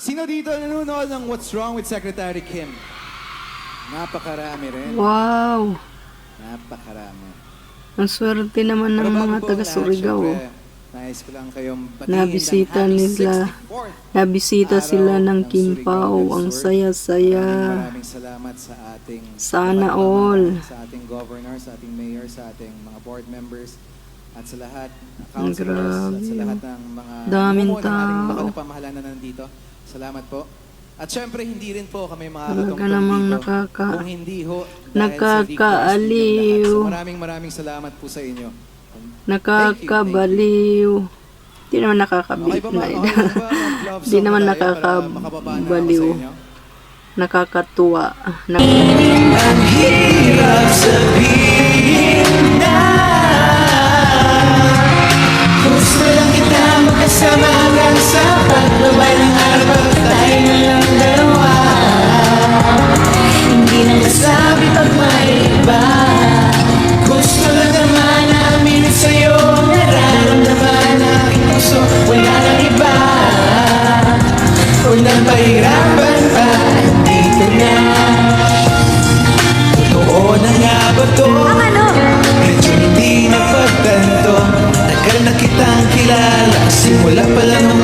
Sino dito nanonood ng What's Wrong with Secretary Kim? Napakarami rin. Wow! Napakarami. Ang swerte naman ng bago mga po taga ang lahat, Surigao. syempre, Nais ko lang kayong batiin Nabisita ng happy nila. 64th Nabisita sila ng ng. Surigao Ang saya-saya. Maraming salamat sa ating Sana all. Sa ating governor, sa ating mayor, sa ating mga board members, at sa lahat, Ang councilors, at sa grabe. lahat ng mga Daming bumuo ng ating tao. na pamahalaan na nandito. Salamat po. At syempre, hindi rin po kami makakatungtong Talaga namang dito nakaka- kung hindi ho Nakakaaliw. So maraming maraming salamat po sa inyo. Nakakabaliw. Di naman nakakabit Okay ba na mga ina. okay ba mag-love Di song naman nakakabaliw. sa inyo? Nakakatuwa. Nak- Gusto Nang pahirapan pa. Dito na. Totoo na nga ba to? Medyo hindi Tagal na kitang kilala. Simula pa lang nung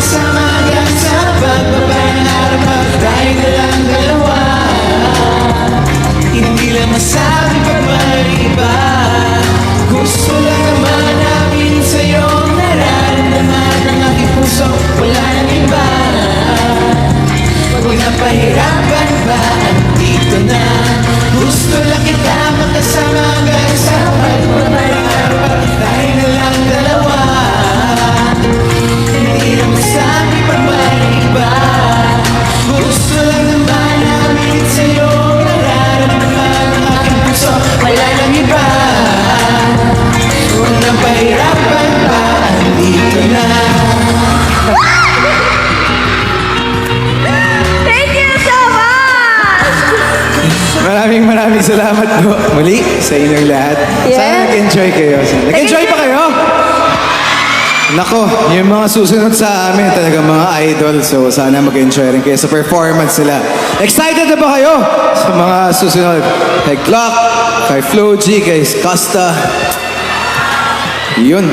summer salamat po muli sa inyong lahat. Sana Yes. nag-enjoy kayo. Nag-enjoy pa kayo? Nako, yung mga susunod sa amin talaga mga idol. So sana mag-enjoy rin kayo sa performance nila. Excited na ba kayo sa mga susunod? Kay Glock, kay Flo G, kay Costa. Yun.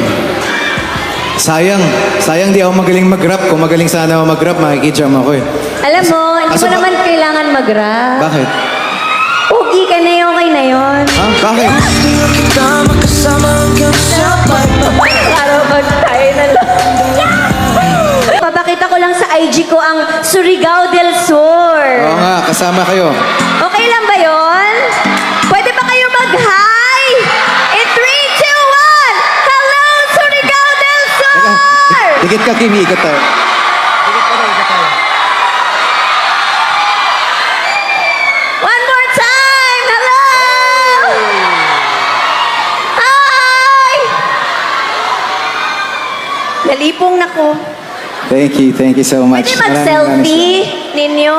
Sayang. Sayang di ako magaling mag-rap. Kung magaling sana ako mag-rap, makikijam ako eh. Alam mo, hindi Asa mo ba- naman kailangan mag-rap Bakit? Ugi ka na yun, okay na yun Ha? Bakit? Araw pag tayo na lang Papakita ko lang sa IG ko ang Surigao del Sur Oo nga, kasama kayo. Okay lang ba yon? Pwede ba kayo mag-hi? In 3, 2, 1! Hello, Surigao del Sur! Dikit ka, Kimi. Ikot tayo. Nalipong na ko. Thank you, thank you so much. Pwede mag-selfie ninyo?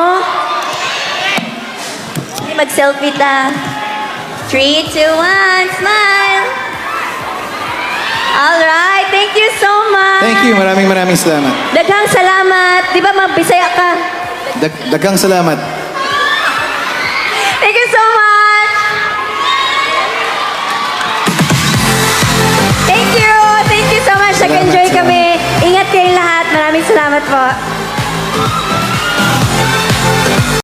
Pwede mag-selfie ta. 3, 2, 1, smile! Alright, thank you so much! Thank you, maraming maraming salamat. Daghang salamat. Di ba magbisaya ka? Dag dagang salamat. Kayong lahat. Maraming salamat po.